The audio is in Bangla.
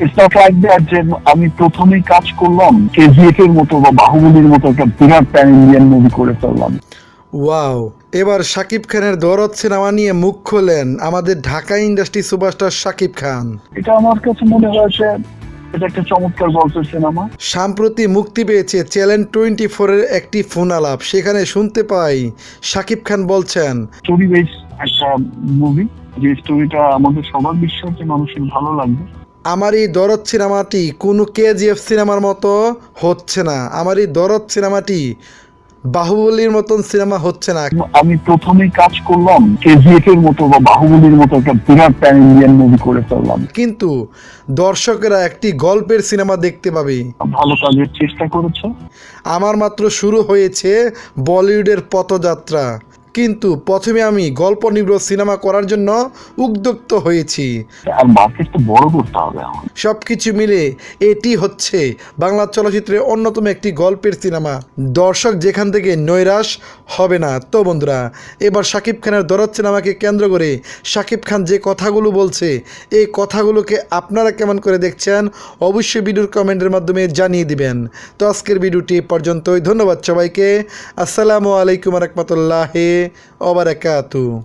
ইটস নট লাইক দ্যাট যে আমি প্রথমেই কাজ করলাম কেজিএফ এর মতো বা বাহুবলীর মতো একটা বিরাট প্যান ইন্ডিয়ান মুভি করে ফেললাম। ওয়াও এবার শাকিব খানের দরদ সিনেমা নিয়ে মুখ খোলেন আমাদের ঢাকা ইন্ডাস্ট্রি সুপারস্টার শাকিব খান। এটা আমার কাছে মনে হয়েছে এটা একটা চমৎকার গল্পের সিনেমা। সম্প্রতি মুক্তি পেয়েছে চ্যালেঞ্জ টোয়েন্টি ফোরের একটি ফোন আলাপ সেখানে শুনতে পাই শাকিব খান বলছেন স্টোরি বেস একটা মুভি যে স্টোরিটা আমাদের সবার বিশ্বাস মানুষের ভালো লাগবে। আমার এই দরদ সিনেমাটি কোনো কেজিএফ সিনেমার মতো হচ্ছে না। আমার এই দরদ সিনেমাটি বাহুবলীর মতন সিনেমা হচ্ছে না। আমি প্রথমেই কাজ করলাম কেজিএফ এর মতো বা বাহুবলীর মতো একটা বিরাট প্যান ইন্ডিয়ান মুভি করে ফেললাম। কিন্তু দর্শকেরা একটি গল্পের সিনেমা দেখতে পাবে। ভালো কাজের চেষ্টা করেছে। আমার মাত্র শুরু হয়েছে বলিউডের পথযাত্রা। কিন্তু প্রথমে আমি গল্প নির্ভর সিনেমা করার জন্য উদ্যুক্ত হয়েছি। সব কিছু মিলে এটি হচ্ছে বাংলা চলচ্চিত্রের অন্যতম একটি গল্পের সিনেমা। দর্শক যেখান থেকে নৈরাশ হবে না। তো বন্ধুরা এবার শাকিব খানের দরদ সিনেমাকে কেন্দ্র করে শাকিব খান যে কথাগুলো বলছে এই কথাগুলোকে আপনারা কেমন করে দেখছেন অবশ্যই ভিডিওর কমেন্টের মাধ্যমে জানিয়ে দিবেন। তো আজকের ভিডিওটি পর্যন্তই। ধন্যবাদ সবাইকে। আসসালামু আলাইকুম রহমতুল্লাহ ওবরাকাতু